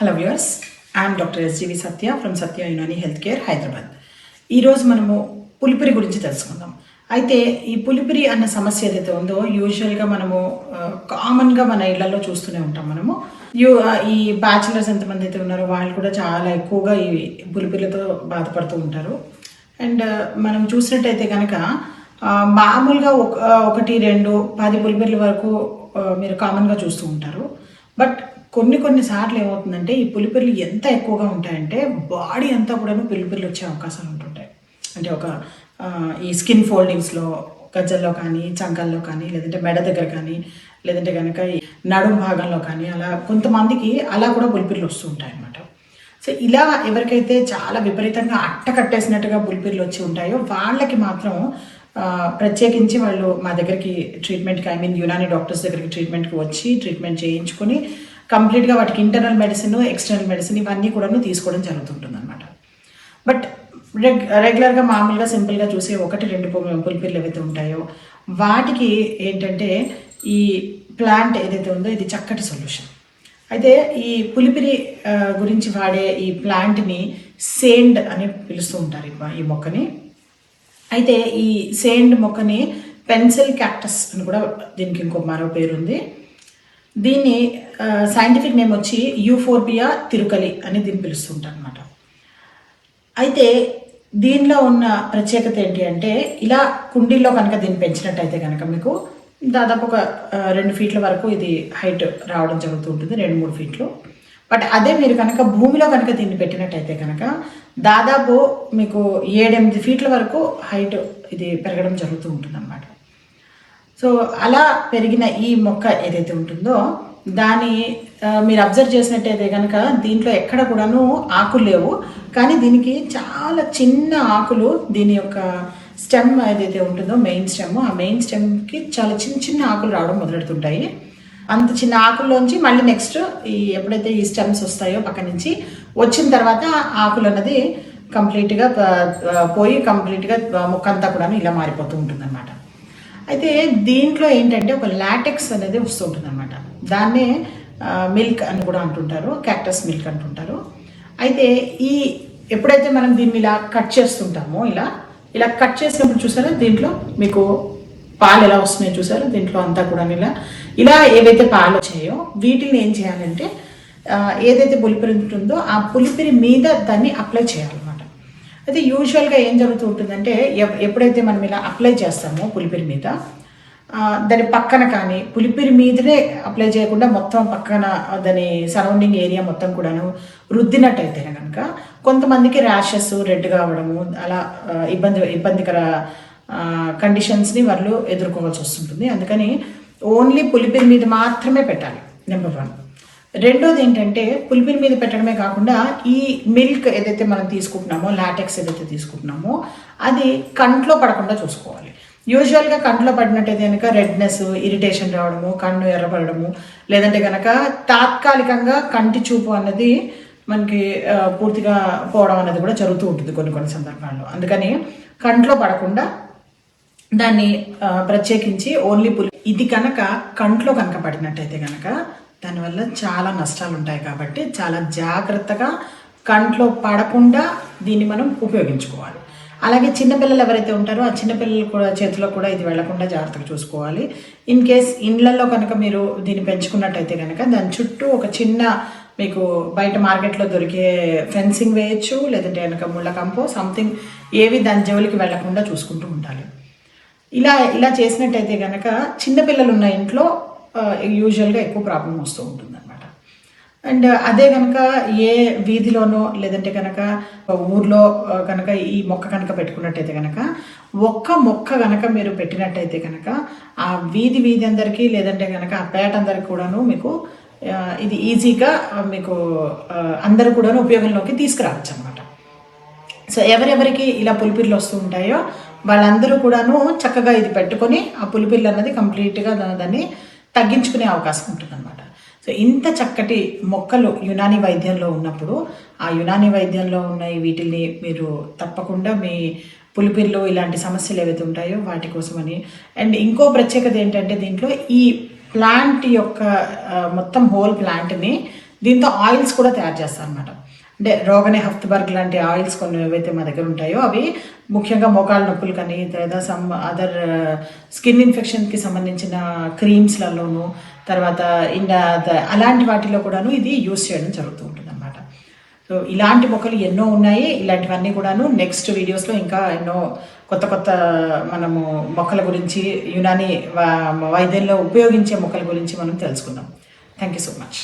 Hello viewers I'm doctor SGV Satya from Satya Unani health care Hyderabad ఈరోజు మనము పులిపిరి గురించి తెలుసుకుందాం. అయితే ఈ పులిపిరి అన్న సమస్య ఏదైతే ఉందో యూజువల్గా మనము కామన్గా మన ఇళ్ళలో చూస్తూనే ఉంటాం మనము. యూ ఈ బ్యాచిలర్స్ ఎంతమంది అయితే ఉన్నారో వాళ్ళు కూడా చాలా ఎక్కువగా ఈ పులిపిరిలతో బాధపడుతూ ఉంటారు. అండ్ మనం చూసినట్టయితే కనుక మామూలుగా ఒక ఒకటి రెండు పది పులిపిర్ల వరకు మీరు కామన్గా చూస్తూ ఉంటారు. బట్ కొన్ని కొన్ని సార్లు ఏమవుతుందంటే ఈ పులిపిర్లు ఎంత ఎక్కువగా ఉంటాయంటే బాడీ అంతా కూడా పులిపిర్లు వచ్చే అవకాశాలు ఉంటుంటాయి. అంటే ఒక ఈ స్కిన్ ఫోల్డింగ్స్లో గజ్జల్లో కానీ చంకల్లో కానీ లేదంటే మెడ దగ్గర కానీ లేదంటే కనుక ఈ నడుం భాగంలో కానీ అలా కొంతమందికి అలా కూడా పులిపిర్లు వస్తూ ఉంటాయి అన్నమాట సో ఇలా ఎవరికైతే చాలా విపరీతంగా అట్ట కట్టేసినట్టుగా బుల్పిర్లు వచ్చి ఉంటాయో వాళ్ళకి మాత్రం ప్రత్యేకించి వాళ్ళు మా దగ్గరికి ట్రీట్మెంట్కి ఐ మీన్ యునాని డాక్టర్స్ దగ్గరికి ట్రీట్మెంట్కి వచ్చి ట్రీట్మెంట్ చేయించుకొని కంప్లీట్గా వాటికి ఇంటర్నల్ మెడిసిన్ ఎక్స్టర్నల్ మెడిసిన్ ఇవన్నీ కూడాను తీసుకోవడం జరుగుతుంటుంది అనమాట బట్ రెగ్ రెగ్యులర్గా మామూలుగా సింపుల్గా చూసే ఒకటి రెండు పు- పులిపిర్లు ఏవైతే ఉంటాయో వాటికి ఏంటంటే ఈ ప్లాంట్ ఏదైతే ఉందో ఇది చక్కటి సొల్యూషన్. అయితే ఈ పులిపిరి గురించి వాడే ఈ ప్లాంట్ని సేండ్ అని పిలుస్తూ ఉంటారు ఈ ఈ మొక్కని. అయితే ఈ సేండ్ మొక్కని పెన్సిల్ క్యాక్టస్ అని కూడా దీనికి ఇంకో మరో పేరు ఉంది దీన్ని సైంటిఫిక్ నేమ్ వచ్చి యూఫోర్బియా తిరుకలి అని దీన్ని పిలుస్తుంటారు అనమాట అయితే దీనిలో ఉన్న ప్రత్యేకత ఏంటి అంటే ఇలా కుండీల్లో కనుక దీన్ని పెంచినట్టయితే కనుక మీకు దాదాపు ఒక రెండు ఫీట్ల వరకు ఇది హైట్ రావడం జరుగుతూ ఉంటుంది రెండు మూడు ఫీట్లు. బట్ అదే మీరు కనుక భూమిలో కనుక దీన్ని పెట్టినట్టయితే కనుక దాదాపు మీకు ఏడెనిమిది ఫీట్ల వరకు హైట్ ఇది పెరగడం జరుగుతూ ఉంటుంది సో అలా పెరిగిన ఈ మొక్క ఏదైతే ఉంటుందో దాని మీరు అబ్జర్వ్ చేసినట్టయితే కనుక దీంట్లో ఎక్కడ కూడాను ఆకులు లేవు. కానీ దీనికి చాలా చిన్న ఆకులు దీని యొక్క స్టెమ్ ఏదైతే ఉంటుందో మెయిన్ స్టెమ్ ఆ మెయిన్ స్టెమ్కి చాలా చిన్న చిన్న ఆకులు రావడం మొదలెడుతుంటాయి. అంత చిన్న ఆకుల్లోంచి మళ్ళీ నెక్స్ట్ ఈ ఎప్పుడైతే ఈ స్టెమ్స్ వస్తాయో పక్క నుంచి వచ్చిన తర్వాత ఆకులు అన్నది కంప్లీట్గా పోయి కంప్లీట్గా మొక్క అంతా కూడా ఇలా మారిపోతూ ఉంటుంది అయితే దీంట్లో ఏంటంటే ఒక లాటెక్స్ అనేది వస్తుంటుంది అనమాట దాన్నే మిల్క్ అని కూడా అంటుంటారు క్యాక్టస్ మిల్క్ అంటుంటారు. అయితే ఈ ఎప్పుడైతే మనం దీన్ని ఇలా కట్ చేస్తుంటామో ఇలా ఇలా కట్ చేసినప్పుడు చూసారా? దీంట్లో మీకు పాలు ఎలా వస్తున్నాయో చూసారు? దీంట్లో అంతా కూడా ఇలా ఇలా ఏవైతే పాలు వచ్చాయో వీటిని ఏం చేయాలంటే ఏదైతే పులిపిరి ఉంటుందో ఆ పులిపిరి మీద దాన్ని అప్లై చేయాలి. అయితే యూజువల్గా ఏం జరుగుతూ ఉంటుందంటే ఎప్పుడైతే మనం ఇలా అప్లై చేస్తామో పులిపిరి మీద దాని పక్కన కానీ పులిపిరి మీదనే అప్లై చేయకుండా మొత్తం పక్కన దాని సరౌండింగ్ ఏరియా మొత్తం కూడాను రుద్దినట్టయితే కనుక కొంతమందికి ర్యాషెస్ రెడ్ కావడము అలా ఇబ్బంది ఇబ్బందికర కండిషన్స్ని వాళ్ళు ఎదుర్కోవాల్సి వస్తుంటుంది. అందుకని ఓన్లీ పులిపిరి మీద మాత్రమే పెట్టాలి నెంబర్ వన్ రెండోది ఏంటంటే పులిపిన మీద పెట్టడమే కాకుండా ఈ మిల్క్ ఏదైతే మనం తీసుకుంటున్నామో లాటెక్స్ ఏదైతే తీసుకుంటున్నామో అది కంట్లో పడకుండా చూసుకోవాలి. యూజువల్గా కంట్లో పడినట్టయితే కనుక రెడ్నెస్ ఇరిటేషన్ రావడము కన్ను ఎర్రపడము లేదంటే కనుక తాత్కాలికంగా కంటి చూపు అన్నది మనకి పూర్తిగా పోవడం అనేది కూడా జరుగుతూ ఉంటుంది కొన్ని కొన్ని సందర్భాల్లో. అందుకని కంట్లో పడకుండా దాన్ని ప్రత్యేకించి ఓన్లీ పులి ఇది కనుక కంట్లో కనుక పడినట్టయితే కనుక దానివల్ల చాలా నష్టాలు ఉంటాయి కాబట్టి చాలా జాగ్రత్తగా కంట్లో పడకుండా దీన్ని మనం ఉపయోగించుకోవాలి. అలాగే చిన్నపిల్లలు ఎవరైతే ఉంటారో ఆ చిన్నపిల్లలు కూడా చేతిలో కూడా ఇది వెళ్ళకుండా జాగ్రత్తగా చూసుకోవాలి. ఇన్ కేస్ ఇండ్లలో కనుక మీరు దీన్ని పెంచుకున్నట్టయితే కనుక దాని చుట్టూ ఒక చిన్న మీకు బయట మార్కెట్లో దొరికే ఫెన్సింగ్ వేయచ్చు లేదంటే కనుక ముళ్ళ కంపో సంథింగ్ ఏవి దాని జోలికి వెళ్ళకుండా చూసుకుంటూ ఉండాలి. ఇలా ఇలా చేసినట్టయితే కనుక చిన్నపిల్లలు ఉన్న ఇంట్లో యూజువల్గా ఎక్కువ ప్రాబ్లం వస్తూ ఉంటుంది అనమాట అండ్ uh, అదే కనుక ఏ వీధిలోనో లేదంటే కనుక ఊర్లో కనుక ఈ మొక్క కనుక పెట్టుకున్నట్టయితే కనుక ఒక్క మొక్క కనుక మీరు పెట్టినట్టయితే కనుక ఆ వీధి వీధి అందరికీ లేదంటే కనుక ఆ పేట అందరికి కూడాను మీకు ఇది ఈజీగా మీకు అందరూ కూడాను ఉపయోగంలోకి తీసుకురావచ్చు అనమాట సో ఎవరెవరికి ఇలా పులిపిర్లు వస్తూ ఉంటాయో వాళ్ళందరూ కూడాను చక్కగా ఇది పెట్టుకొని ఆ పులిపిర్లు అన్నది కంప్లీట్గా దాన్ని తగ్గించుకునే అవకాశం ఉంటుందన్నమాట. సో ఇంత చక్కటి మొక్కలు యునాని వైద్యంలో ఉన్నప్పుడు ఆ యునాని వైద్యంలో ఉన్న వీటిని మీరు తప్పకుండా మీ పులిపిర్లు ఇలాంటి సమస్యలు ఏవైతే ఉంటాయో వాటి కోసమని. అండ్ ఇంకో ప్రత్యేకత ఏంటంటే దీంట్లో ఈ ప్లాంట్ యొక్క మొత్తం హోల్ ప్లాంట్ని దీంతో ఆయిల్స్ కూడా తయారు చేస్తారు అనమాట అంటే రోగనే హఫ్త్బర్గ్ లాంటి ఆయిల్స్ కొన్ని ఏవైతే మా దగ్గర ఉంటాయో అవి ముఖ్యంగా మోకాళ్ళ నొప్పులు కానీ లేదా సమ్ అదర్ స్కిన్ ఇన్ఫెక్షన్కి సంబంధించిన క్రీమ్స్లలోను తర్వాత ఇండా అలాంటి వాటిలో కూడాను ఇది యూస్ చేయడం జరుగుతూ ఉంటుంది అనమాట సో ఇలాంటి మొక్కలు ఎన్నో ఉన్నాయి. ఇలాంటివన్నీ కూడాను నెక్స్ట్ వీడియోస్లో ఇంకా ఎన్నో కొత్త కొత్త మనము మొక్కల గురించి యునాని వైద్యంలో ఉపయోగించే మొక్కల గురించి మనం తెలుసుకుందాం. Thank you so much.